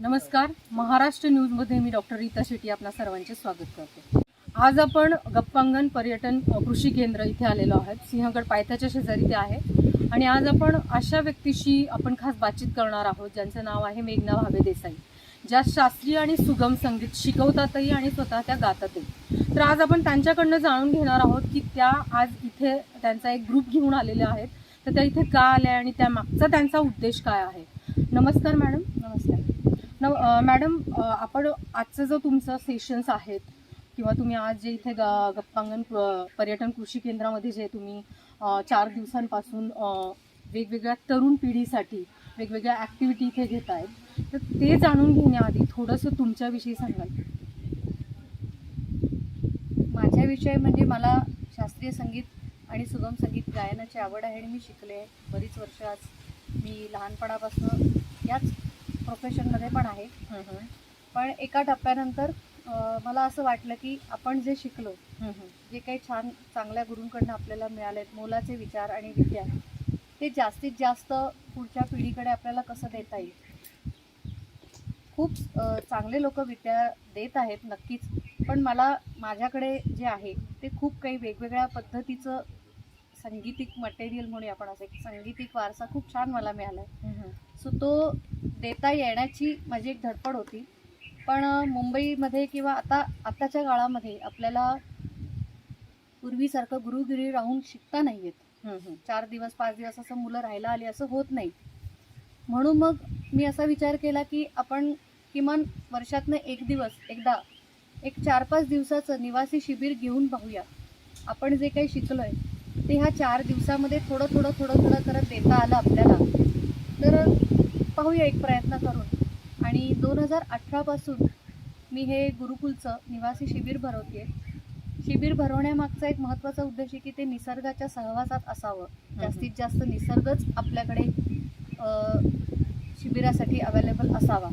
नमस्कार. महाराष्ट्र न्यूजमध्ये मी डॉक्टर रीता शेट्टी आपल्या सर्वांचे स्वागत करते. आज आपण गप्पांगण पर्यटन कृषी केंद्र इथे आलेलो आहोत. सिंहगड पायथ्याच्या शेजारी ते आहे. आणि आज आपण अशा व्यक्तीशी आपण खास बातचीत करणार आहोत ज्यांचं नाव आहे मेघना भावे देसाई. ज्या शास्त्रीय आणि सुगम संगीत शिकवतातही आणि स्वतः त्या गातातही. तर आज आपण त्यांच्याकडनं जाणून घेणार आहोत की त्या आज इथे त्यांचा एक ग्रुप घेऊन आलेल्या आहेत. तर त्या इथे का आल्या आणि त्या मागचा त्यांचा उद्देश काय आहे? नमस्कार मॅडम. नमस्कार. न मॅडम uh, uh, आपण आजचं जो तुमचं सेशन्स आहेत किंवा तुम्ही आज जे इथे ग गप्पांगण पर्यटन कृषी केंद्रामध्ये जे तुम्ही चार दिवसांपासून वेगवेगळ्या तरुण पिढीसाठी वेगवेगळ्या ॲक्टिव्हिटी इथे घेत आहेत तर ते जाणून घेण्याआधी थोडंसं तुमच्याविषयी सांगाल. माझ्याविषयी म्हणजे मला शास्त्रीय संगीत आणि सुगम संगीत गायनाची आवड आहे आणि मी शिकले बरीच वर्ष आज मी लहानपणापासून याच प्रोफेशनमध्ये पण आहे. पण एका टप्प्यानंतर मला असं वाटलं की आपण जे शिकलो जे काही छान चांगल्या गुरूंकडनं आपल्याला मिळाले मोलाचे विचार आणि विद्या ते जास्तीत जास्त पुढच्या पिढीकडे आपल्याला कसं देता येईल? खूप चांगले लोक विद्या देत आहेत नक्कीच. पण मला माझ्याकडे जे आहे ते खूप काही वेगवेगळ्या पद्धतीचं संगीतिक मटेरियल म्हणूया आपण असं. एक संगीतिक वारसा खूप छान मला मिळाला आहे सो तो देता येण्याची माझी एक धडपड होती. पण मुंबईमध्ये किंवा आता आत्ताच्या काळामध्ये आपल्याला पूर्वीसारखं गुरुगिरी राहून शिकता नाही येत. चार दिवस पाच दिवस असं मुलं राहायला आली असं होत नाही. म्हणून मग मी असा विचार केला की आपण किमान वर्षातनं एक दिवस एकदा एक चार पाच दिवसाचं निवासी शिबिर घेऊन पाहूया. आपण जे काही शिकलोय ते ह्या चार दिवसामध्ये थोडं थोडं थोडं थोडं करत देता आलं आपल्याला. तर पाहूया एक प्रयत्न करून. आणि दोन हजार अठरापासून मी हे गुरुकुलचं निवासी शिबिर भरवते शिबिर भरवण्यामागचा एक महत्त्वाचा उद्देश आहे की ते निसर्गाच्या सहवासात असावं. जास्तीत जास्त निसर्गच आपल्याकडे शिबिरासाठी अवेलेबल असावा.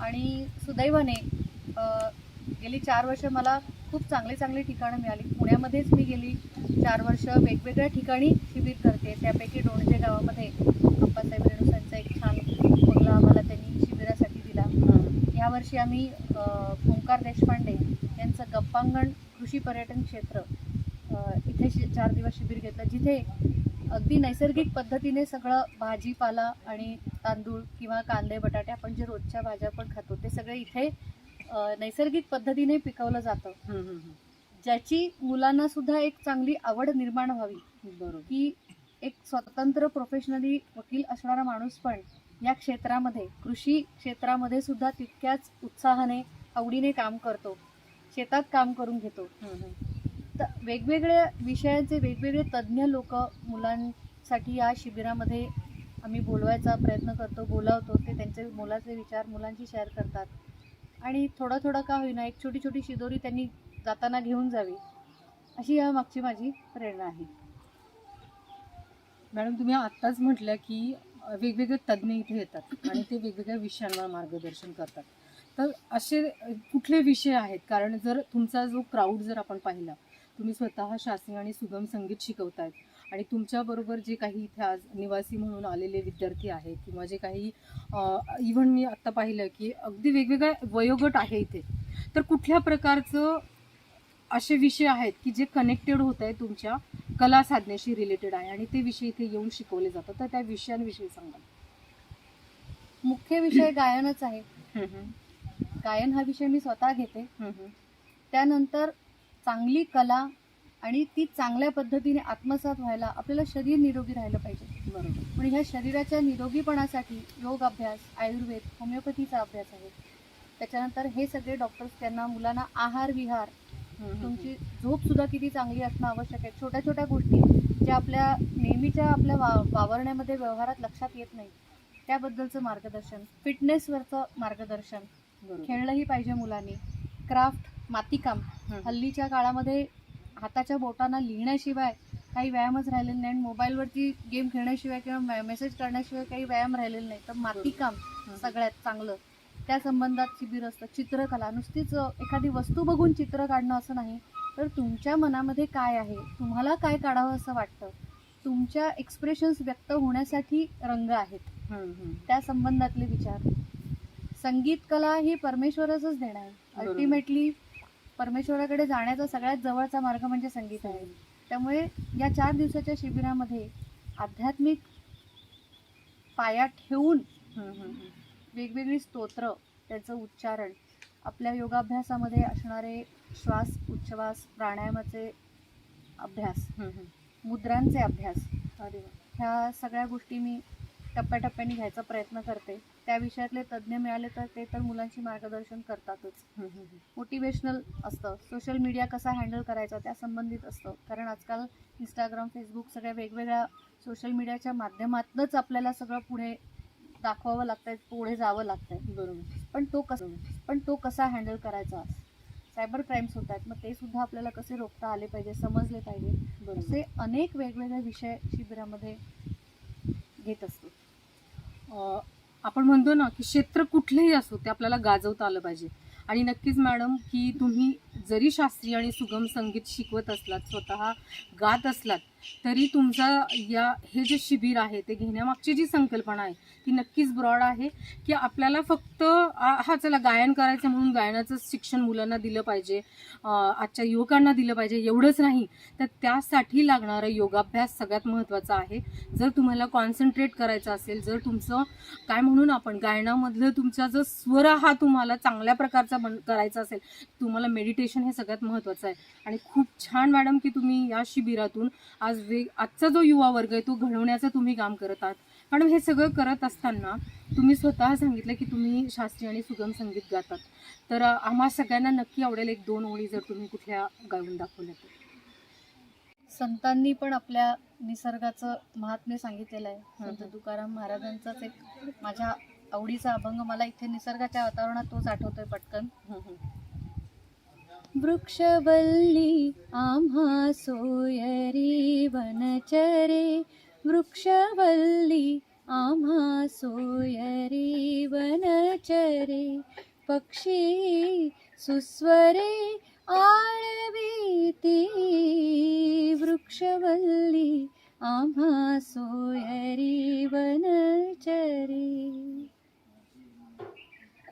आणि सुदैवाने गेली चार वर्ष मला खूप चांगली चांगली ठिकाणं मिळाली. पुण्यामध्येच मी गेली चार वर्ष वेगवेगळ्या ठिकाणी शिबिर करते. त्यापैकी डोणजे गावामध्ये अप्पासाहेब एक छान बंगला आम्हाला त्यांनी शिबिरासाठी दिला. यावर्षी आम्ही ओंकार देशपांडे यांचं गप्पांगण कृषी पर्यटन क्षेत्र इथे शि चार दिवस शिबिर घेतलं जिथे अगदी नैसर्गिक पद्धतीने सगळं भाजीपाला आणि तांदूळ किंवा कांदे बटाटे आपण जे रोजच्या भाज्या पण खातो ते सगळे इथे नैसर्गिक पद्धतीने पिकवलं जातं. ज्याची मुलांना सुद्धा एक चांगली आवड निर्माण व्हावी. बरोबर. की एक स्वतंत्र प्रोफेशनली वकील असणारा माणूस पण या क्षेत्रामध्ये कृषी क्षेत्रामध्ये सुद्धा तितक्याच उत्साहाने आवडीने काम करतो. शेतात काम करून घेतो. तर वेगवेगळ्या विषयांचे वेगवेगळे तज्ज्ञ लोक मुलांसाठी या शिबिरामध्ये आम्ही बोलवायचा प्रयत्न करतो बोलावतो. ते त्यांचे मुलाचे विचार मुलांशी शेअर करतात. आणि थोडं थोडं का होईना एक छोटी छोटी शिदोरी त्यांनी जाताना घेऊन जावी अशी या मागची माझी प्रेरणा आहे. मॅडम तुम्ही आत्ताच म्हटलं की वेगवेगळे तज्ज्ञ इथे येतात आणि ते वेगवेगळ्या विषयांवर मार्गदर्शन करतात. तर असे कुठले विषय आहेत? कारण जर तुमचा जो क्राऊड जर आपण पाहिला तुम्ही स्वतः शास्त्रीय आणि सुगम संगीत शिकवतायत आणि तुमच्याबरोबर जे काही इथे आज निवासी म्हणून आलेले विद्यार्थी आहेत किंवा जे काही इव्हन मी आत्ता पाहिलं की अगदी वेगवेगळ्या वयोगट आहे इथे तर कुठल्या प्रकारचं असे विषय आहेत की जे कनेक्टेड होत आहे तुमच्या कला साधनेशी रिलेटेड आहे आणि ते विषय इथे येऊन शिकवले जातात. तर त्या विषयांविषयी सांगा मुख्य विषय गायनच आहे. गायन हा विषय मी स्वतः घेते. त्यानंतर चांगली कला आणि ती चांगल्या पद्धतीने आत्मसात व्हायला आपल्याला शरीर निरोगी राहिलं पाहिजे. बरोबर. पण ह्या शरीराच्या निरोगीपणासाठी योग अभ्यास आयुर्वेद होमिओपॅथीचा अभ्यास आहे. त्याच्यानंतर हे सगळे डॉक्टर्स त्यांना मुलांना आहार विहार तुमची झोप सुद्धा किती चांगली असणं आवश्यक आहे. छोट्या छोट्या गोष्टी ज्या आपल्या नेहमीच्या आपल्या वा वावरण्यामध्ये व्यवहारात लक्षात येत नाही त्याबद्दलचं मार्गदर्शन फिटनेसवरचं मार्गदर्शन खेळलंही पाहिजे मुलांनी. क्राफ्ट मातीकाम हल्लीच्या काळामध्ये हाताच्या बोटांना लिहिण्याशिवाय काही व्यायामच राहिलेला नाही आणि मोबाईलवरती गेम खेळण्याशिवाय किंवा मेसेज करण्याशिवाय काही व्यायाम राहिलेला नाही. तर मातीकाम सगळ्यात चांगलं. त्या संबंधात शिबिर असतं. चित्रकला. नुसतीच एखादी वस्तू बघून चित्र काढणं असं नाही. तर तुमच्या मनामध्ये काय आहे? तुम्हाला काय काढावं असं वाटतं? तुमच्या एक्सप्रेशन्स व्यक्त होण्यासाठी रंग आहेत. त्या संबंधातले विचार. संगीत कला ही परमेश्वरच देणार आहे. अल्टिमेटली परमेश्वराकडे जाण्याचा सगळ्यात जवळचा मार्ग म्हणजे संगीत आहे. त्यामुळे या चार दिवसाच्या शिबिरामध्ये आध्यात्मिक पाया ठेवून. वेगवेगळी स्तोत्र त्याचं उच्चारण आपल्या योगाभ्यासामध्ये असणारे श्वास उच्छ्वास प्राणायामाचे अभ्यास. मुद्रांचे अभ्यास अरे. ह्या सगळ्या गोष्टी मी टप्प्याटप्प्याने घ्यायचा प्रयत्न करते त्या विषयातले तज्ज्ञ मिळाले तर ते तर मुलांची मार्गदर्शन करतातच. मोटिवेशनल असतं सोशल मीडिया कसा हँडल करायचा त्या संबंधित असतं कारण आजकाल इंस्टाग्राम फेसबुक सगळ्या वेगवेगळ्या सोशल मीडियाच्या माध्यमातूनच आपल्याला सगळं पुढे दाखवावं लागतंय पुढे जावं लागतंय. बरोबर. पण तो कसा पण तो कसा हँडल करायचा? सायबर क्राईम्स होत आहेत मग ते सुद्धा आपल्याला कसे रोखता आले पाहिजे समजले पाहिजे? बरोबर. असे अनेक वेगवेगळे विषय शिबिरामध्ये घेत असतो. आपण म्हणतो ना की क्षेत्र कुठलेही असो ते आपल्याला गाजवता आलं पाहिजे. आणि नक्कीच मॅडम की तुम्ही जरी शास्त्रीय आणि सुगम संगीत शिकवत असलात स्वतः गात असलात तरी तुमचा या हे जे शिबिर आहे ते घेण्यामागची जी संकल्पना आहे ती नक्कीच ब्रॉड आहे की आपल्याला फक्त हा चला गायन करायचं म्हणून गायनाचं शिक्षण मुलांना दिलं पाहिजे आजच्या युवकांना दिलं पाहिजे एवढंच नाही. तर त्यासाठी लागणारा योगाभ्यास सगळ्यात महत्त्वाचा आहे. जर तुम्हाला कॉन्सन्ट्रेट करायचं असेल जर तुमचं काय म्हणून आपण गायनामधलं तुमचा जो स्वर हा तुम्हाला चांगल्या प्रकारचा बन करायचा असेल तुम्हाला मेडिटेशन हे सगळ्यात महत्त्वाचं आहे. आणि खूप छान मॅडम की तुम्ही या शिबिरातून आज वेग आजचा जो युवा वर्ग आहे तो घडवण्याचं तुम्ही काम करत आहात. मॅडम हे सगळं करत असताना तुम्ही स्वतः सांगितलं की तुम्ही शास्त्रीय आणि सुगम संगीत गातात. तर आम्हा सगळ्यांना नक्की आवडेल एक दोन ओळी जर तुम्ही कुठल्या गाऊन दाखवल्या तर. संतांनी पण आपल्या निसर्गाचं महात्म्य सांगितलेलं आहे. संत तुकाराम महाराजांचाच एक माझ्या आवडीचा अभंग मला इथे निसर्गाच्या वातावरणात तोच आठवतोय पटकन. वृक्षवल्ली आम्हा सोयरी वनचरे. वृक्षवल्ली आम्हा सोयरी वनचरे. पक्षी सुस्वरे आळवीती. वृक्षवल्ली आम्हा सोयरी वनचरे.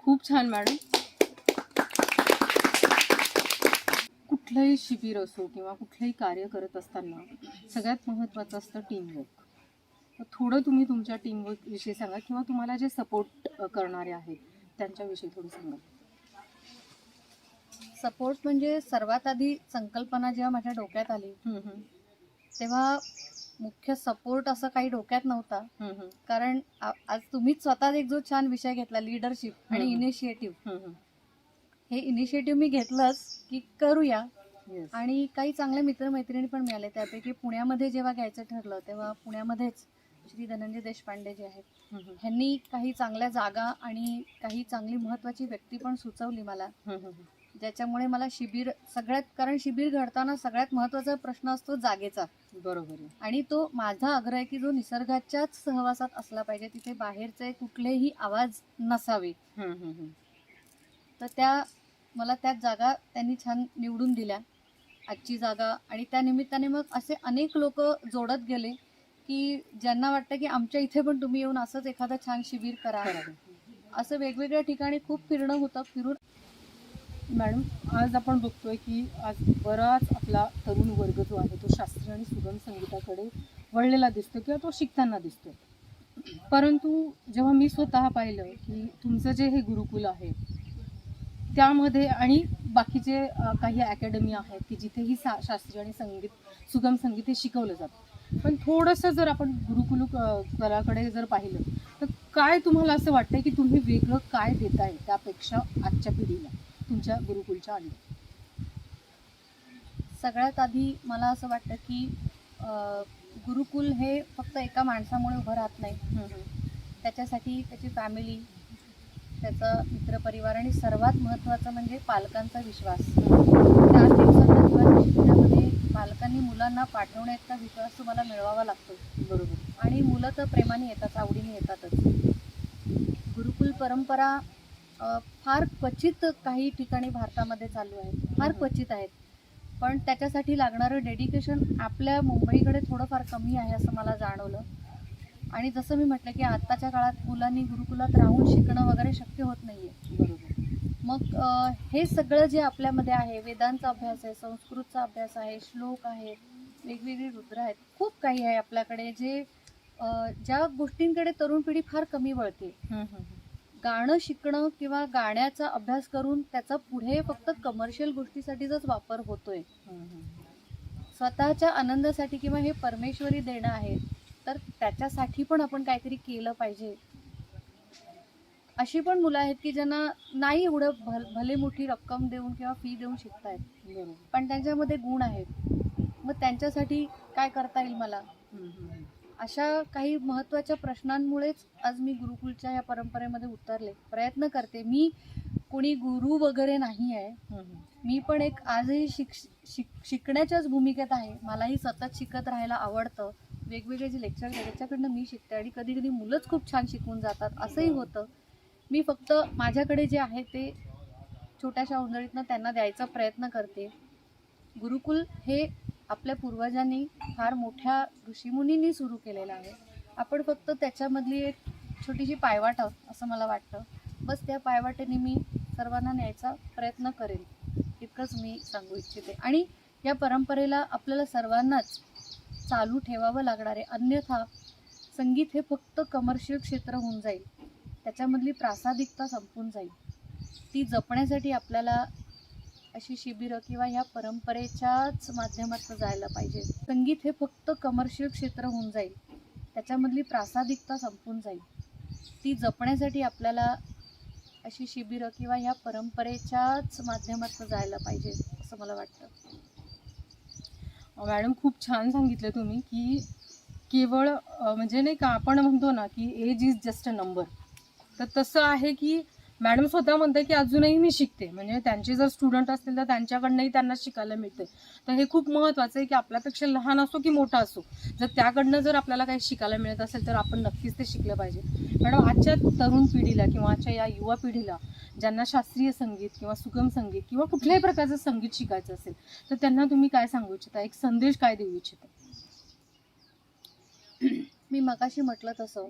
खूप छान मॅडम. कुठलंही शिबिर असो किंवा कुठलंही कार्य करत असताना सगळ्यात महत्त्वाचं असतं टीमवर्क तर थोडं तुम्ही तुमच्या टीमवर्क विषयी सांगा किंवा तुम्हाला जे सपोर्ट करणारे आहेत त्यांच्याविषयी थोडं सांगा सपोर्ट म्हणजे सर्वात आधी संकल्पना जेव्हा माझ्या डोक्यात आली. तेव्हा मुख्य सपोर्ट असं काही डोक्यात नव्हता. कारण आज तुम्हीच स्वतःच एक जो छान विषय घेतला लिडरशिप आणि. इनिशिएटिव्ह. हे इनिशिएटिव्ह मी घेतलंच की करूया Yes. आणि काही चांगले मित्रमैत्रिणी पण मिळाले त्यापैकी पुण्यामध्ये जेव्हा घ्यायचं ठरलं तेव्हा पुण्यामध्येच श्री धनंजय देशपांडे जे आहेत. ह्यांनी काही चांगल्या जागा आणि काही चांगली महत्त्वाची व्यक्ती पण सुचवली मला. ज्याच्यामुळे मला शिबिर सगळ्यात कारण शिबिर घडताना सगळ्यात महत्त्वाचा प्रश्न असतो जागेचा बरोबर आणि तो माझा आग्रह आहे की जो निसर्गाच्याच सहवासात असला पाहिजे तिथे बाहेरचे कुठलेही आवाज नसावे. तर त्या मला त्याच जागा त्यांनी छान निवडून दिल्या आजची जागा. आणि त्या निमित्ताने मग असे अनेक लोक जोडत गेले की ज्यांना वाटतं की आमच्या इथे पण तुम्ही येऊन असंच एखादं छान शिबिर करा. असं वेगवेगळ्या ठिकाणी खूप फिरणं होतं. फिरून मॅडम आज आपण बघतोय की आज बराच आपला तरुण वर्ग जो आहे तो शास्त्रीय आणि सुगम संगीताकडे वळलेला दिसतो किंवा तो शिकताना दिसतो परंतु जेव्हा मी स्वतः पाहिलं की तुमचं जे हे गुरुकुल आहे त्यामध्ये आणि बाकीचे काही अकॅडमी आहेत की जिथेही सा शास्त्रीय आणि संगीत सुगम संगीत हे शिकवलं जातं. पण थोडंसं जर आपण गुरुकुल कलाकडे जर पाहिलं तर काय तुम्हाला असं वाटतंय की तुम्ही वेगळं काय देताय त्यापेक्षा आजच्या पिढीला तुमच्या गुरुकुलच्या अंडी सगळ्यात आधी मला असं वाटतं की गुरुकुल हे फक्त एका माणसामुळे उभं राहत नाही. त्याच्यासाठी त्याची फॅमिली त्याचा मित्रपरिवार आणि सर्वात महत्त्वाचं म्हणजे पालकांचा विश्वास. चार दिवाळी शिबिरामध्ये पालकांनी मुलांना पाठवण्याचा विश्वास तुम्हाला मिळवावा लागतो. बरोबर. आणि मुलं तर प्रेमाने येतात आवडीने येतातच. गुरुकुल परंपरा फार क्वचित काही ठिकाणी भारतामध्ये चालू आहेत फार. क्वचित आहेत. पण त्याच्यासाठी लागणारं डेडिकेशन आपल्या मुंबईकडे थोडंफार कमी आहे असं मला जाणवलं. आणि जसं मी म्हटलं की आत्ताच्या काळात मुलांनी गुरुकुलात राहून शिकणं वगैरे शक्य होत नाहीये. बरोबर. मग हे सगळं जे आपल्यामध्ये आहे वेदांचा अभ्यास आहे संस्कृतचा अभ्यास आहे श्लोक आहे वेगवेगळी रुद्र आहेत खूप काही आहे आपल्याकडे जे ज्या गोष्टींकडे तरुण पिढी फार कमी वळते. गाणं शिकणं किंवा गाण्याचा अभ्यास करून त्याचा पुढे फक्त कमर्शियल गोष्टीसाठीचाच वापर होतोय. स्वतःच्या आनंदासाठी किंवा हे परमेश्वरी देणं आहे तर त्याच्यासाठी पण आपण काहीतरी केलं पाहिजे. अशी पण मुलं आहेत की ज्यांना नाही एवढं भल भले मोठी रक्कम देऊन किंवा फी देऊन शिकतायत. पण त्यांच्यामध्ये गुण आहेत. मग त्यांच्यासाठी काय करता येईल मला? अशा काही महत्त्वाच्या प्रश्नांमुळेच आज मी गुरुकुलच्या या परंपरेमध्ये उतरले. प्रयत्न करते. मी कोणी गुरु वगैरे नाही आहे. मी पण एक आजही शिक शिक शिकण्याच्याच भूमिकेत आहे. मलाही सतत शिकत राहायला आवडतं. वेगवेगळे जे लेक्चर त्याच्याकडनं मी शिकते आणि कधी कधी मुलंच खूप छान शिकून जातात. असंही होतं. मी फक्त माझ्याकडे जे आहे ते छोट्याशा उंजळीतनं त्यांना द्यायचा प्रयत्न करते. गुरुकुल हे आपल्या पूर्वजांनी फार मोठ्या ऋषीमुनींनी सुरू केलेलं आहे. आपण फक्त त्याच्यामधली एक छोटीशी पायवाट असं मला वाटतं. बस त्या पायवाटेने मी सर्वांना न्यायचा प्रयत्न करेल इतकंच मी सांगू इच्छिते. आणि या परंपरेला आपल्याला सर्वांनाच चालू ठेवावं लागणार. आहे अन्यथा संगीत हे फक्त कमर्शियल क्षेत्र होऊन जाईल. त्याच्यामधली प्रासादिकता संपून जाईल. ती जपण्यासाठी आपल्याला अशी शिबिरं किंवा ह्या परंपरेच्याच माध्यमातून जायला पाहिजे. संगीत हे फक्त कमर्शियल क्षेत्र होऊन जाईल. त्याच्यामधली प्रासादिकता संपून जाईल. ती जपण्यासाठी आपल्याला अशी शिबिरं किंवा ह्या परंपरेच्याच माध्यमातून जायला पाहिजे असं मला वाटतं. मॅडम खूप छान सांगितलं तुम्ही की केवळ म्हणजे नाही का आपण म्हणतो ना की age is just a number तर तसं आहे की मॅडम स्वतः म्हणते की अजूनही मी शिकते. म्हणजे त्यांचे जर स्टुडंट असतील तर त्यांच्याकडनंही त्यांना शिकायला मिळते तर हे खूप महत्त्वाचं आहे की आपल्यापेक्षा लहान असो की मोठा असो जर त्याकडनं जर आपल्याला काही शिकायला मिळत असेल तर आपण नक्कीच ते शिकलं पाहिजे. मॅडम आजच्या तरुण पिढीला किंवा आजच्या या युवा पिढीला ज्यांना शास्त्रीय संगीत किंवा सुगम संगीत किंवा कुठल्याही प्रकारचं संगीत शिकायचं असेल तर त्यांना तुम्ही काय सांगू इच्छिता? एक संदेश काय देऊ इच्छिता? मी मगाशी म्हटलं तसं.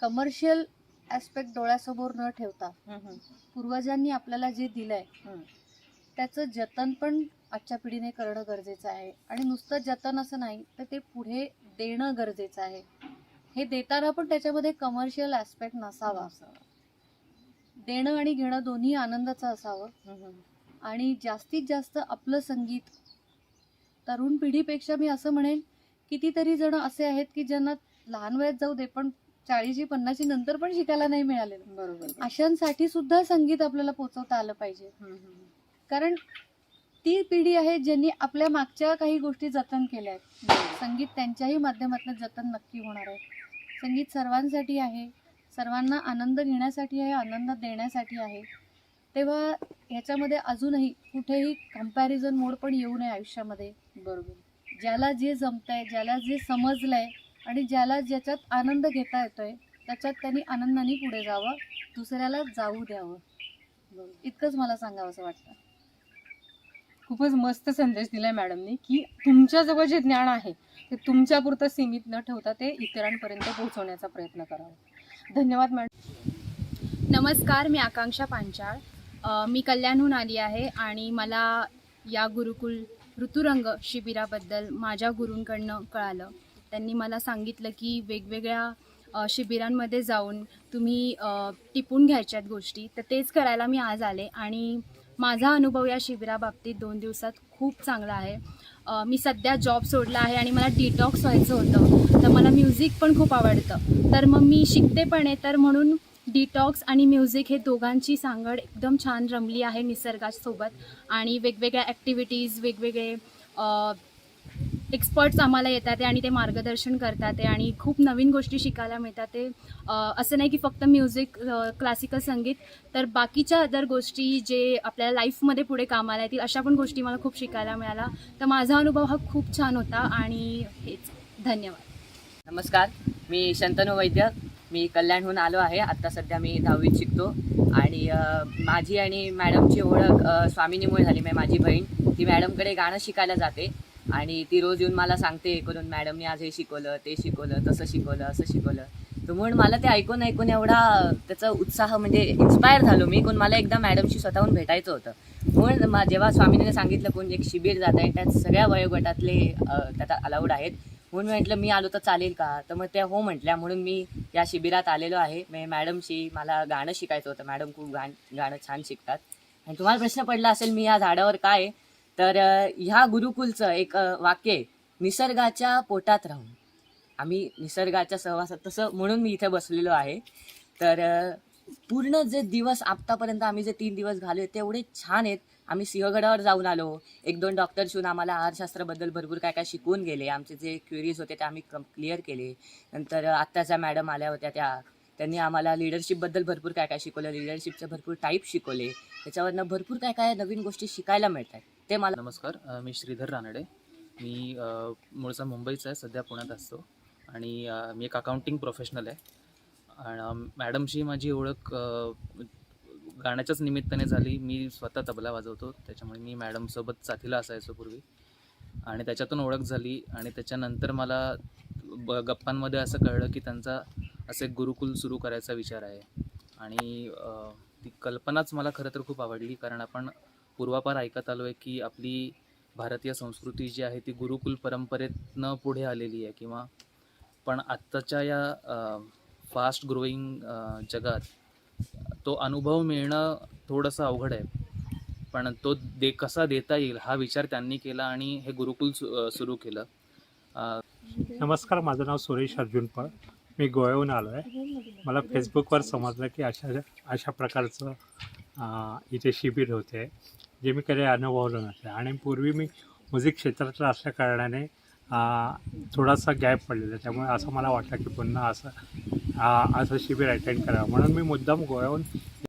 कमर्शियल ॲस्पेक्ट डोळ्यासमोर न ठेवता पूर्वजांनी आपल्याला जे दिलंय त्याचं जतन पण आजच्या पिढीने करणं गरजेचं आहे. आणि नुसतं जतन असं नाही तर ते पुढे देणं गरजेचं आहे. हे देताना पण त्याच्यामध्ये कमर्शियल ॲस्पेक्ट नसावा. देणं आणि घेणं दोन्ही आनंदाचं असावं. आणि जास्तीत जास्त आपलं संगीत तरुण पिढीपेक्षा मी असं म्हणेन कितीतरी जण असे आहेत की ज्यांना लहान वयात जाऊ दे पण चाळीशी पन्नाशी नंतर पण शिकायला नाही मिळालेलं. बरोबर अशांसाठी सुद्धा संगीत आपल्याला पोचवता आलं पाहिजे. कारण ती पिढी आहे ज्यांनी आपल्या मागच्या काही गोष्टी जतन केल्या आहेत. संगीत त्यांच्याही माध्यमातून जतन नक्की होणार आहे. संगीत सर्वांसाठी आहे. सर्वांना आनंद घेण्यासाठी आहे आनंद देण्यासाठी आहे. तेव्हा ह्याच्यामध्ये अजूनही कुठेही कंपॅरिझन मोड पण येऊ नये आयुष्यामध्ये. बरोबर. ज्याला जे जमतंय ज्याला जे समजलंय आणि ज्याला ज्याच्यात आनंद घेता येतोय त्याच्यात त्यांनी आनंदाने पुढे जावं दुसऱ्याला जाऊ द्यावं. इतकंच मला सांगावं वाटतं. खूपच मस्त संदेश दिलाय मॅडमनी की तुमच्याजवळ जे ज्ञान आहे ते तुमच्यापुरतं सीमित न ठेवता ते इतरांपर्यंत पोहोचवण्याचा प्रयत्न करावा. धन्यवाद मॅडम. नमस्कार मी आकांक्षा पांचाळ. मी कल्याणहून आली आहे आणि मला या गुरुकुल ऋतुरंग शिबिराबद्दल माझ्या गुरूंकडनं कळालं. त्यांनी मला सांगितलं की वेगवेगळ्या शिबिरांमध्ये जाऊन तुम्ही टिपून घ्यायच्यात गोष्टी. तर तेच करायला मी आज आले आणि माझा अनुभव या शिबिराबाबतीत दोन दिवसात खूप चांगला आहे. मी सध्या जॉब सोडला आहे आणि मला डिटॉक्स व्हायचं होतं. तर मला म्युझिक पण खूप आवडतं. तर मग मी शिकते पण आहे तर म्हणून डिटॉक्स आणि म्युझिक हे दोघांची सांगड एकदम छान रमली आहे निसर्गासोबत. आणि वेगवेगळ्या ॲक्टिव्हिटीज वेगवेगळे एक्सपर्ट्स आम्हाला येतात आहे आणि ते मार्गदर्शन करतात आहे आणि खूप नवीन गोष्टी शिकायला मिळतात ते असं नाही की फक्त म्युझिक क्लासिकल संगीत तर बाकीच्या अदर गोष्टी जे आपल्या लाईफमध्ये पुढे कामाला येतील अशा पण गोष्टी मला खूप शिकायला मिळाला. तर माझा अनुभव हा खूप छान होता आणि हेच. धन्यवाद. नमस्कार. मी शंतनू वैद्य. मी कल्याणहून आलो आहे. आत्ता सध्या मी दहावीत शिकतो. आणि माझी आणि मॅडमची ओळख स्वामिनीमुळे झाली. म्हणजे माझी बहीण ती मॅडमकडे गाणं शिकायला जाते. आणि ती रोज येऊन मला सांगते हे करून मॅडमने आज हे शिकवलं ते शिकवलं तसं शिकवलं असं शिकवलं. तर म्हणून मला ते ऐकून ऐकून एवढा त्याचा उत्साह म्हणजे इन्स्पायर झालो मी. कोण मला एकदा मॅडमशी स्वतःहून भेटायचं होतं. म्हणून मा- जेव्हा स्वामीने सांगितलं कोण एक शिबिर जात आहे त्यात सगळ्या वयोगटातले त्यात अलाउड आहेत. म्हणून म्हटलं मी आलो तर चालेल का? तर मग त्या हो म्हटल्या. म्हणून मी या शिबिरात आलेलो आहे. मी मॅडमशी मला गाणं शिकायचं होतं. मॅडम खूप गाण गाणं छान शिकतात. आणि तुम्हाला प्रश्न पडला असेल मी या झाडावर काय आहे? तर ह्या गुरुकुलचं एक वाक्य आहे निसर्गाच्या पोटात राहून. आम्ही निसर्गाच्या सहवासात तसं म्हणून मी इथे बसलेलो आहे. तर पूर्ण जे दिवस आत्तापर्यंत आम्ही जे तीन दिवस घालवले ते एवढे छान आहेत. आम्ही सिंहगडावर जाऊन आलो. एक दोन डॉक्टर शिवून आम्हाला आहारशास्त्राबद्दल भरपूर काय काय शिकवून गेले. आमचे जे क्युरीज होते ते आम्ही क्लिअर केले. नंतर आत्ताच्या मॅडम आल्या होत्या त्या. त्यांनी आम्हाला लिडरशिपबद्दल भरपूर काय काय शिकवलं. लिडरशिपचे भरपूर टाईप शिकवले. त्याच्यावरनं भरपूर काय काय नवीन गोष्टी शिकायला मिळतात. ते मला नमस्कार मी श्रीधर रानडे. मी मूळचा मुंबईचा आहे सध्या पुण्यात असतो. आणि मी एक अकाउंटिंग प्रोफेशनल आहे. आणि मॅडमशी माझी ओळख गाण्याच्याच निमित्ताने झाली. मी स्वतः तबला वाजवतो. त्याच्यामुळे मी मॅडमसोबत साथीला असायचो पूर्वी. आणि त्याच्यातून ओळख झाली. आणि त्याच्यानंतर मला ब गप्पांमध्ये असं कळलं की त्यांचा असं एक गुरुकुल सुरू करायचा विचार आहे. आणि ती कल्पनाच मला खरं तर खूप आवडली. कारण आपण पूर्वापार ऐकत आलो आहे की आपली भारतीय संस्कृती जी आहे ती गुरुकुल परंपरेतनं पुढे आलेली आहे किंवा पण आत्ताच्या या फास्ट ग्रोईंग जगात तो अनुभव मिळणं थोडंसं अवघड आहे. पण तो दे कसा देता येईल हा विचार त्यांनी केला आणि हे गुरुकुल सु सुरू केलं. नमस्कार माझं नाव सुरेश अर्जुन पळ. मी गोव्याहून आलो आहे मला फेसबुकवर समजलं की अशा अशा प्रकारचं इथे शिबिर होते. जे मी कधी अनुभवलं नव्हते आणि पूर्वी मी म्युझिक क्षेत्रातलं असल्या कारणाने थोडासा गॅप पडलेला. त्यामुळे असं मला वाटलं की पुन्हा असं असं शिबिर अटेंड करावं. म्हणून मी मुद्दाम गोव्याहून